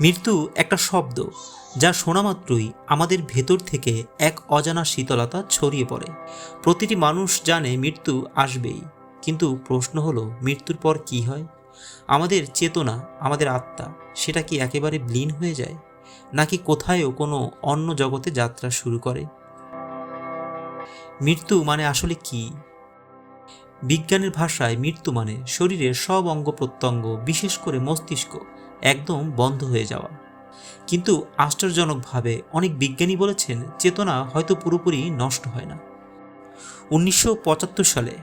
মৃত্যু একটা শব্দ যা শোনা মাত্রই আমাদের ভেতর থেকে এক অজানা শীতলতা ছড়িয়ে পড়ে। প্রতিটি মানুষ জানে মৃত্যু আসবেই, কিন্তু প্রশ্ন হলো, মৃত্যুর পর কি হয়? আমাদের চেতনা, আমাদের আত্মা, সেটা কি একেবারে ব্লীন হয়ে যায়? নাকি কোথায়ও কোনো অন্য জগতে যাত্রা শুরু করে? মৃত্যু মানে আসলে কি? বিজ্ঞানের ভাষায় মৃত্যু মানে শরীরের সব অঙ্গ প্রত্যঙ্গ, বিশেষ করে মস্তিষ্ক, একদম বন্ধ হয়ে যাওয়া। কিন্তু আশ্চর্যজনকভাবে অনেক বিজ্ঞানী বলেছেন, চেতনা হয়তো পুরোপুরি নষ্ট হয় না। উনিশশো পঁচাত্তর সালে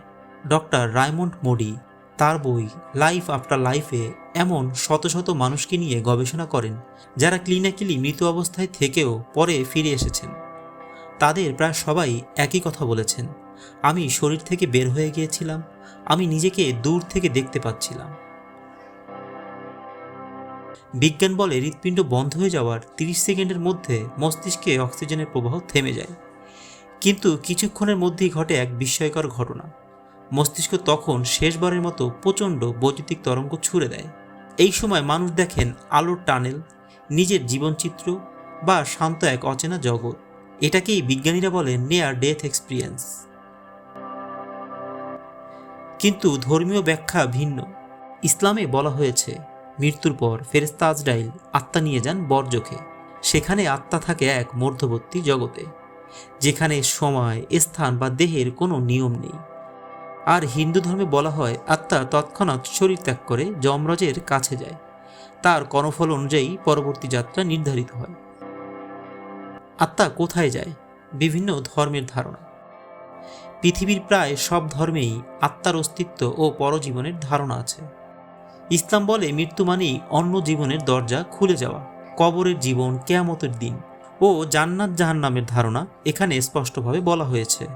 ডক্টর রায়মন্ড মোডি তার বই লাইফ আফটার লাইফে এমন শত শত মানুষকে নিয়ে গবেষণা করেন, যারা ক্লিনিক্যালি মৃত অবস্থায় থেকেও পরে ফিরে এসেছেন। তাদের প্রায় সবাই একই কথা বলেছেন। আমি শরীর থেকে বের হয়ে গিয়েছিলাম। আমি নিজেকে দূর থেকে দেখতে পাচ্ছিলাম। বিজ্ঞান বলে হৃৎপিণ্ড বন্ধ হয়ে যাওয়ার তিরিশ সেকেন্ডের মধ্যে মস্তিষ্কে অক্সিজেনের প্রবাহ থেমে যায়। কিন্তু কিছুক্ষণের মধ্যেই ঘটে এক বিস্ময়কর ঘটনা। মস্তিষ্ক তখন শেষবারের মতো প্রচণ্ড বৈদ্যুতিক তরঙ্গ ছুড়ে দেয়। এই সময় মানুষ দেখেন আলোর টানেল, নিজের জীবনচিত্র বা শান্ত এক অচেনা জগৎ। এটাকেই বিজ্ঞানীরা বলেন নেয়ার ডেথ এক্সপিরিয়েন্স কিন্তু ধর্মীয় ব্যাখ্যা ভিন্ন। ইসলামে বলা হয়েছে, মৃত্যুর পর ফেরেস্তা আজরাইল আত্মা নিয়ে যান বরজখে সেখানে আত্মা থাকে এক মধ্যবর্তী জগতে, যেখানে সময়, স্থান বা দেহের কোনো নিয়ম নেই। আর হিন্দু ধর্মে বলা হয়, আত্মা তৎক্ষণাৎ শরীর ত্যাগ করে যমরাজের কাছে যায়। তার কর্মফল অনুযায়ী পরবর্তী যাত্রা নির্ধারিত হয়। আত্মা কোথায় যায়? বিভিন্ন ধর্মের ধারণা। পৃথিবীর প্রায় সব ধর্মেই আত্মার অস্তিত্ব ও পরজীবনের ধারণা আছে। ইসলাম বলে মৃত্যু মানেই অন্য জীবনের দরজা খুলে যাওয়া, কবরের জীবন, কেয়ামতের দিন ও জান্নাত জাহান্নামের ধারণা এখানে স্পষ্টভাবে বলা হয়েছে।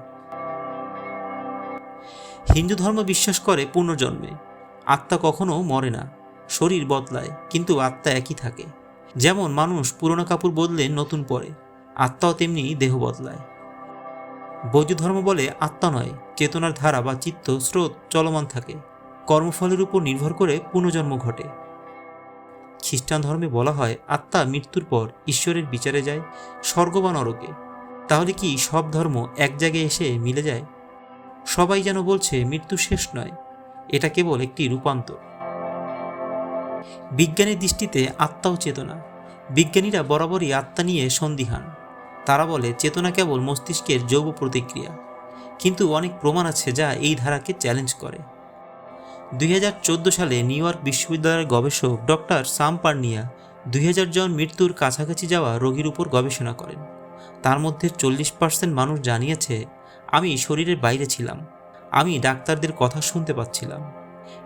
হিন্দু ধর্ম বিশ্বাস করে পুনর্জন্মে। আত্মা কখনো মরে না, শরীর বদলায়, কিন্তু আত্মা একই থাকে। যেমন মানুষ পুরনো কাপড় বদলে নতুন পরে, আত্মাও তেমনি দেহ বদলায়। বৌদ্ধ ধর্ম বলে আত্মা নয়, চেতনার ধারা বা চিত্ত, স্রোত, চলমান থাকে। কর্মফলের উপর নির্ভর করে পুনর্জন্ম ঘটে। খ্রিস্টান ধর্মে বলা হয়, আত্মা মৃত্যুর পর ঈশ্বরের বিচারে যায়, স্বর্গ বা নরকে। তাহলে কি সব ধর্ম এক জায়গায় এসে মিলে যায়? সবাই যেন বলছে, মৃত্যু শেষ নয়। এটা কেবল একটি রূপান্তর। বিজ্ঞানের দৃষ্টিতে আত্মাও চেতনা। বিজ্ঞানীরা বরাবরই আত্মা নিয়ে সন্দিহান। তারা বলে, চেতনা কেবল মস্তিষ্কের যৌব প্রতিক্রিয়া। কিন্তু অনেক প্রমাণ আছে যা এই ধারাকে চ্যালেঞ্জ করে। দুই হাজার চোদ্দ সালে নিউ ইয়র্ক বিশ্ববিদ্যালয়ের গবেষক ডক্টর সাম পার্নিয়া দুই জন মৃত্যুর কাছাকাছি যাওয়া রোগীর উপর গবেষণা করেন। তার মধ্যে চল্লিশ পার্সেন্ট মানুষ জানিয়েছে, আমি শরীরের বাইরে ছিলাম। আমি ডাক্তারদের কথা শুনতে পাচ্ছিলাম।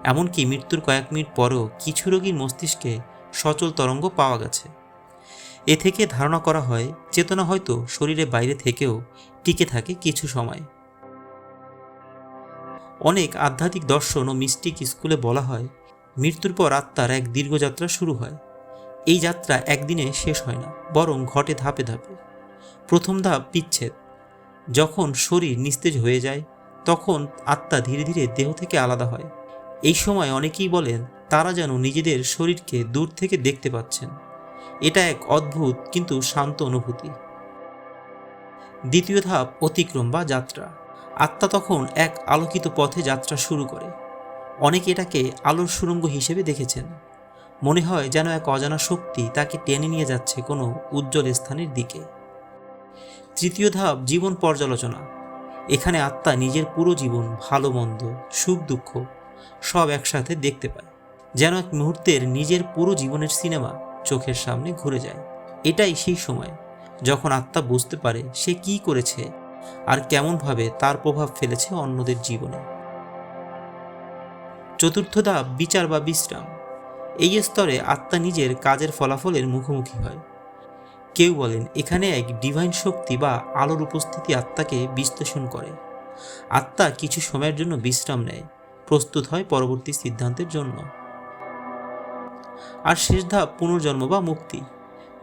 এমনকি মৃত্যুর কয়েক মিনিট পরেও কিছু রোগীর মস্তিষ্কে সচল তরঙ্গ পাওয়া গেছে। এ থেকে ধারণা করা হয়, চেতনা হয়তো শরীরের বাইরে থেকেও টিকে থাকে কিছু সময়। অনেক আধ্যাত্মিক দর্শন ও মিস্টিক স্কুলে বলা হয়, মৃত্যুর পর আত্মার এক দীর্ঘযাত্রা শুরু হয়। এই যাত্রা একদিনে শেষ হয় না, বরং ঘটে ধাপে ধাপে। প্রথম ধাপ বিচ্ছেদ। যখন শরীর নিস্তেজ হয়ে যায়, তখন আত্মা ধীরে ধীরে দেহ থেকে আলাদা হয়। এই সময় অনেকেই বলেন, তারা যেন নিজেদের শরীরকে দূর থেকে দেখতে পাচ্ছেন। এটা এক অদ্ভুত কিন্তু শান্ত অনুভূতি। দ্বিতীয় ধাপ অতিক্রম বা যাত্রা। আত্মা তখন এক আলোকিত পথে যাত্রা শুরু করে। অনেকে এটাকে আলোর সুরঙ্গ হিসেবে দেখেছেন। মনে হয় যেন এক অজানা শক্তি তাকে টেনে নিয়ে যাচ্ছে কোনো উজ্জ্বল স্থানের দিকে। তৃতীয় ধাপ জীবন পর্যালোচনা। এখানে আত্মা নিজের পুরো জীবন, ভালো, মন্দ, সুখ, দুঃখ সব একসাথে দেখতে পায়। যেন এক মুহূর্তের নিজের পুরো জীবনের সিনেমা। চোখের সামনে ঘুরে যায়। এটাই সেই সময়, যখন আত্মা বুঝতে পারে সে কি করেছে আর কেমনভাবে তার প্রভাব ফেলেছে অন্যদের জীবনে। চতুর্থ বিচার বা বিশ্রাম। এই স্তরে আত্মা নিজের কাজের ফলাফলের মুখোমুখি হয়। কেউ বলেন, এখানে এক ডিভাইন শক্তি বা আলোর উপস্থিতি আত্মাকে বিশ্লেষণ করে। আত্মা কিছু সময়ের জন্য বিশ্রাম নেয়, প্রস্তুত হয় পরবর্তী সিদ্ধান্তের জন্য। আর শেষ ধাপ পুনর্জন্ম বা মুক্তি।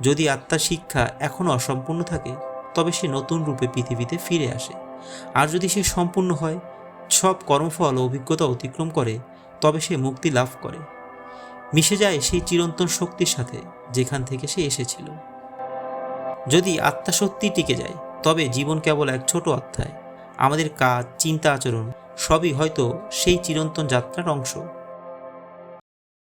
যদি আত্মার শিক্ষা এখনও অসম্পূর্ণ থাকে, তবে সে নতুন রূপে পৃথিবীতে ফিরে আসে। আর যদি সে সম্পূর্ণ হয়, সব কর্মফল ও অভিজ্ঞতা অতিক্রম করে, তবে সে মুক্তি লাভ করে। মিশে যায় সেই চিরন্তন শক্তির সাথে, যেখান থেকে সে এসেছিল। যদি আত্মা সত্যি টিকে যায়, তবে জীবন কেবল এক ছোট অধ্যায়। আমাদের কাজ, চিন্তা, আচরণ, সবই হয়তো সেই চিরন্তন যাত্রার অংশ।